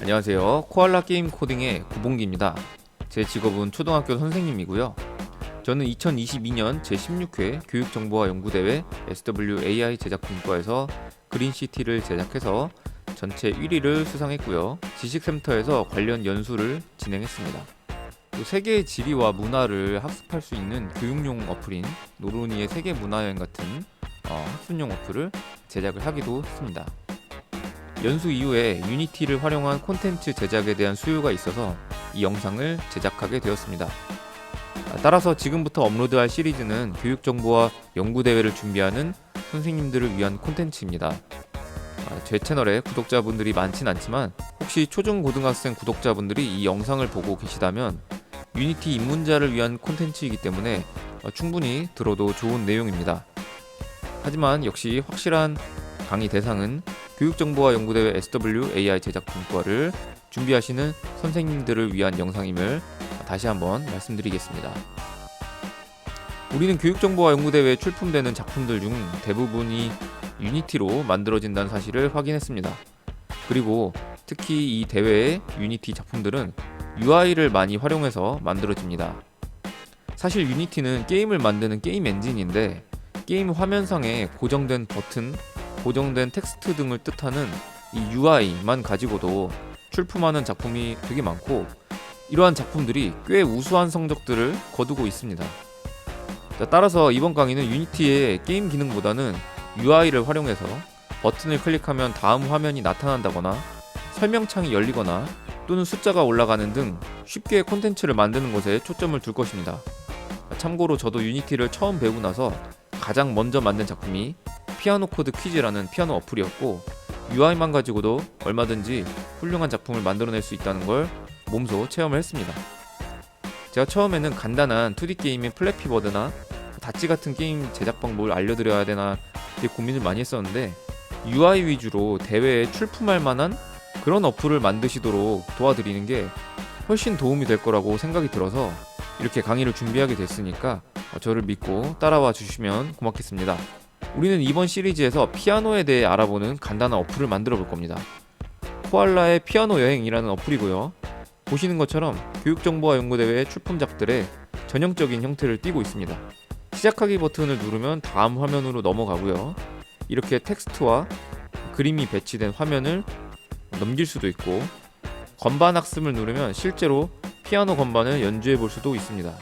안녕하세요. 코알라 게임 코딩의 구봉기입니다. 제 직업은 초등학교 선생님이고요. 저는 2022년 제16회 교육정보화 연구대회 SWAI 제작 분과에서 그린시티를 제작해서 전체 1위를 수상했고요. 지식센터에서 관련 연수를 진행했습니다. 또 세계의 지리와 문화를 학습할 수 있는 교육용 어플인 노로니의 세계 문화여행 같은 어, 학습용 어플을 제작을 하기도 했습니다. 연수 이후에 유니티를 활용한 콘텐츠 제작에 대한 수요가 있어서 이 영상을 제작하게 되었습니다. 아, 따라서 지금부터 업로드할 시리즈는 교육 정보와 연구 대회를 준비하는 선생님들을 위한 콘텐츠입니다. 아, 제 채널에 구독자분들이 많진 않지만 혹시 초중고등학생 구독자분들이 이 영상을 보고 계시다면 유니티 입문자를 위한 콘텐츠이기 때문에 어, 충분히 들어도 좋은 내용입니다. 하지만 역시 확실한 강의 대상은 교육정보화 연구대회 SWAI 제작 분과를 준비하시는 선생님들을 위한 영상임을 다시 한번 말씀드리겠습니다. 우리는 교육정보화 연구대회에 출품되는 작품들 중 대부분이 유니티로 만들어진다는 사실을 확인했습니다. 그리고 특히 이 대회의 유니티 작품들은 UI를 많이 활용해서 만들어집니다. 사실 유니티는 게임을 만드는 게임 엔진인데 게임 화면상에 고정된 버튼, 고정된 텍스트 등을 뜻하는 이 UI만 가지고도 출품하는 작품이 되게 많고 이러한 작품들이 꽤 우수한 성적들을 거두고 있습니다. 자, 따라서 이번 강의는 유니티의 게임 기능보다는 UI를 활용해서 버튼을 클릭하면 다음 화면이 나타난다거나 설명창이 열리거나 또는 숫자가 올라가는 등 쉽게 콘텐츠를 만드는 것에 초점을 둘 것입니다. 참고로 저도 유니티를 처음 배우고 나서 가장 먼저 만든 작품이 피아노 코드 퀴즈라는 피아노 어플이었고 UI만 가지고도 얼마든지 훌륭한 작품을 만들어낼 수 있다는 걸 몸소 체험을 했습니다. 제가 처음에는 간단한 2D 게임인 플래피버드나 다찌 같은 게임 제작 방법을 알려드려야 되나 고민을 많이 했었는데 UI 위주로 대회에 출품할 만한 그런 어플을 만드시도록 도와드리는 게 훨씬 도움이 될 거라고 생각이 들어서 이렇게 강의를 준비하게 됐으니까 저를 믿고 따라와 주시면 고맙겠습니다. 우리는 이번 시리즈에서 피아노에 대해 알아보는 간단한 어플을 만들어 볼 겁니다. 코알라의 피아노 여행이라는 어플이고요. 보시는 것처럼 교육정보화 연구대회 출품작들의 전형적인 형태를 띠고 있습니다. 시작하기 버튼을 누르면 다음 화면으로 넘어가고요. 이렇게 텍스트와 그림이 배치된 화면을 넘길 수도 있고 건반 학습을 누르면 실제로 피아노 건반을 연주해 볼 수도 있습니다.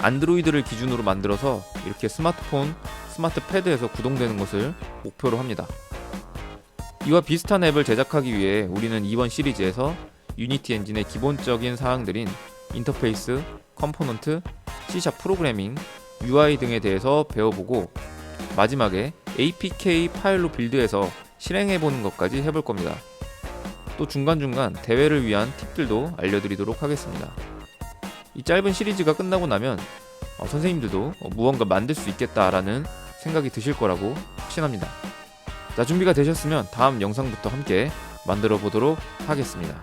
안드로이드를 기준으로 만들어서 이렇게 스마트폰, 스마트 패드에서 구동되는 것을 목표로 합니다. 이와 비슷한 앱을 제작하기 위해 우리는 이번 시리즈에서 유니티 엔진의 기본적인 사항들인 인터페이스, 컴포넌트, C# 프로그래밍, UI 등에 대해서 배워보고 마지막에 APK 파일로 빌드해서 실행해 보는 것까지 해볼 겁니다. 또 중간중간 대회를 위한 팁들도 알려드리도록 하겠습니다. 이 짧은 시리즈가 끝나고 나면 어, 선생님들도 어, 무언가 만들 수 있겠다라는 생각이 드실 거라고 확신합니다. 자, 준비가 되셨으면 다음 영상부터 함께 만들어 보도록 하겠습니다.